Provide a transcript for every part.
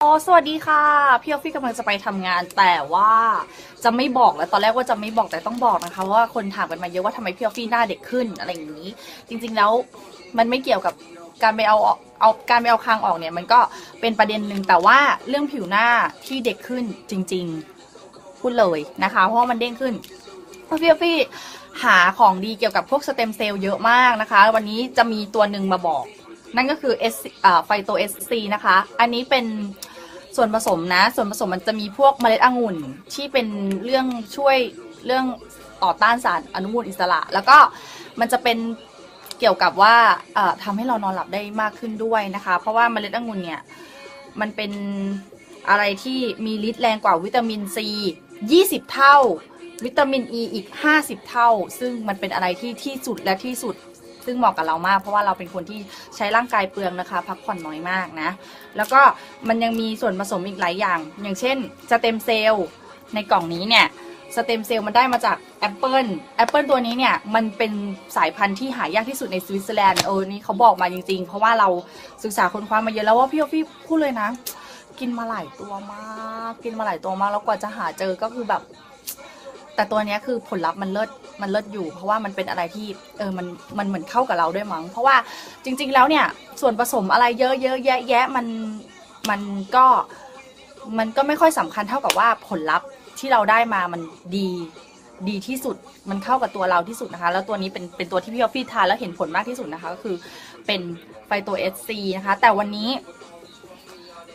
โอ้สวัสดีค่ะ พี่ออฟฟี่กำลังจะไปทำงาน แต่ว่าจะไม่บอกแล้ว ตอนแรกว่าจะไม่บอกแต่ต้องบอกนะคะว่าคนถามกันมาเยอะว่าทำไมพี่ออฟฟี่หน้าเด็กขึ้นอะไรอย่างนี้ จริง ๆแล้วมันไม่เกี่ยวกับการไปเอาเอาการไปเอาคางออกเนี่ย มันก็เป็นประเด็นหนึ่งแต่ว่าเรื่องผิวหน้าที่เด็กขึ้นจริง ๆ พูดเลยนะคะ เพราะมันเด้งขึ้นเพราะพี่ออฟฟี่หาของดีเกี่ยวกับพวกสเต็มเซลล์เยอะมากนะคะ วันนี้จะมีตัวหนึ่งมาบอก นั่นก็คือ S อ่าไฟโตเอสซีนะคะ อันนี้เป็นส่วนผสมนะ ส่วนผสมมันจะมีพวกเมล็ดองุ่นที่เป็นเรื่องช่วยเรื่องต่อต้านสารอนุมูลอิสระ แล้วก็มันจะเป็นเกี่ยวกับว่าเอ่อทำให้เรานอนหลับได้มากขึ้นด้วยนะคะ เพราะว่าเมล็ดองุ่นเนี่ยมันเป็นอะไรที่มีฤทธิ์แรงกว่าวิตามินซี20 เท่า วิตามินอ e ีอีก 50 เท่า ซึ่งมันเป็นอะไรที่ที่สุดและที่สุด ซึ่งเหมาะกับเรามาก เพราะว่าเราเป็นคนที่ใช้ร่างกายเปลืองนะคะ พักผ่อนน้อยมากนะ แล้วก็มันยังมีส่วนผสมอีกหลายอย่าง อย่างเช่นสเต็มเซลล์ในกล่องนี้เนี่ยสเต็มเซลล์มันได้มาจากแอปเปิลแอปเปิลตัวนี้เนี่ย มันเป็นสายพันธุ์ที่หายากที่สุดในสวิตเซอร์แลนด์เออนี่เขาบอกมาจริงๆ เพราะว่าเราศึกษาค้นคว้ามาเยอะแล้วว่าพี่พี่พูดเลยนะ กินมาหลายตัวมาก กินมาหลายตัวมาก แล้วกว่าจะหาเจอก็คือแบบ แต่ตัวเนี้ยคือผลลัพธ์มันเลิศมันเลิศอยู่ เพราะว่ามันเป็นอะไรที่เออมันมันเหมือนเข้ากับเราด้วยมั้งเพราะว่าจริง ๆ แล้วเนี่ยส่วนผสมอะไรเยอะเยอะแยะแยะมันมันก็มันก็ไม่ค่อยสำคัญเท่ากับว่าผลลัพธ์ที่เราได้มามันดีดีที่สุดมันเข้ากับตัวเราที่สุดนะคะ แล้วตัวนี้เป็นเป็นตัวที่พี่ออฟฟี่ทานแล้วเห็นผลมากที่สุดนะคะ ก็คือเป็นไฟตัวเอสซีนะคะ แต่วันนี้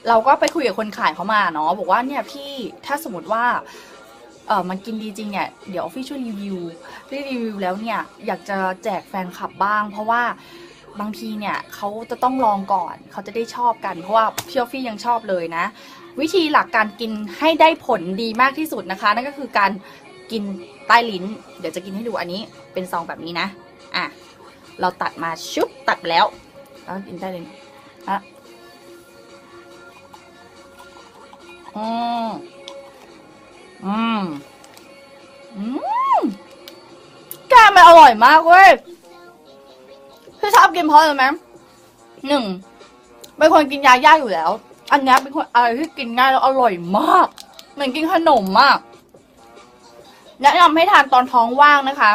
เราก็ไปคุยกับคนขายเขามาเนาะบอกว่าเนี่ยพี่ถ้าสมมติว่า เออมันกินดีจริงเนี่ย เดี๋ยวพี่ช่วยรีวิวรีวิวแล้วเนี่ย อยากจะแจกแฟนคลับบ้าง เพราะว่าบางทีเนี่ยเขาจะต้องลองก่อน เขาจะได้ชอบกัน เพราะว่าพี่ออฟฟี่ยังชอบเลยนะ วิธีหลักการกินให้ได้ผลดีมากที่สุดนะคะ นั่นก็คือการกินใต้ลิ้น เดี๋ยวจะกินให้ดูอันนี้เป็นซองแบบนี้นะ อะ เราตัดมาชุบตัดแล้ว แล้วกินใต้ลิ้นอะอืม อืมอืมแกมันอร่อยมากเว้ยพี่ชอบกินเพราะอะไรไหมหนึ่งเป็นคนกินยายากอยู่แล้ว อันนี้เป็นคนอะไรที่กินง่ายแล้วอร่อยมาก เหมือนกินขนมมาก แนะนำให้ทานตอนท้องว่างนะคะ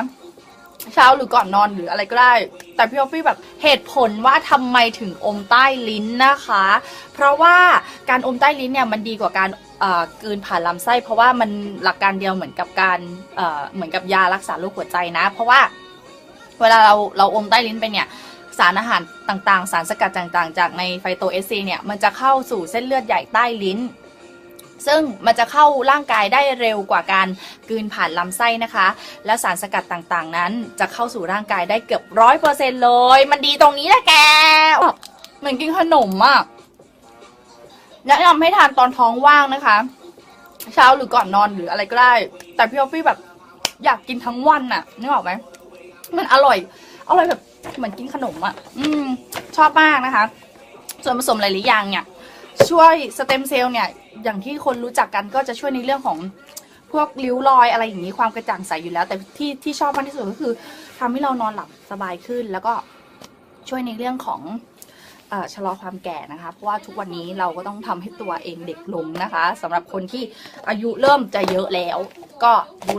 เช้าหรือก่อนนอนหรืออะไรก็ได้ แต่พี่ออฟฟี่แบบเหตุผลว่าทำไมถึงอมใต้ลิ้นนะคะ เพราะว่าการอมใต้ลิ้นเนี่ยมันดีกว่าการเอ่อกลืนผ่านลำไส้ เพราะว่ามันหลักการเดียวเหมือนกับการเอ่อเหมือนกับยารักษาโรคหัวใจนะ เพราะว่าเวลาเราเราอมใต้ลิ้นไปเนี่ยสารอาหารต่างๆ สารสกัดต่างๆ จากในไฟโตเอสซีเนี่ยมันจะเข้าสู่เส้นเลือดใหญ่ใต้ลิ้น ซึ่งมันจะเข้าร่างกายได้เร็วกว่าการกลืนผ่านลำไส้นะคะ และสารสกัดต่างๆ นั้นจะเข้าสู่ร่างกายได้เกือบร้อยเปอร์เซ็นเลย มันดีตรงนี้แหละแกเหมือนกินขนมอะแนะนำให้ทานตอนท้องว่างนะคะ เช้าหรือก่อนนอนหรืออะไรก็ได้ แต่พี่ออฟฟี่แบบอยากกินทั้งวันน่ะนึกออกไหมมันอร่อย อร่อยแบบเหมือนกินขนมอะอืม ชอบมากนะคะ ส่วนผสมหลายๆอย่างเนี่ย ช่วยสเต็มเซลล์เนี่ย อย่างที่คนรู้จักกันก็จะช่วยในเรื่องของพวกริ้วรอยอะไรอย่างนี้ความกระจ่างใสอยู่แล้ว แต่ที่ที่ชอบมากที่สุดก็คือทำให้เรานอนหลับสบายขึ้น แล้วก็ช่วยในเรื่องของเอ่อชะลอความแก่นะคะ เพราะว่าทุกวันนี้เราก็ต้องทำให้ตัวเองเด็กลงนะคะสำหรับคนที่อายุเริ่มจะเยอะแล้ว ก็ดู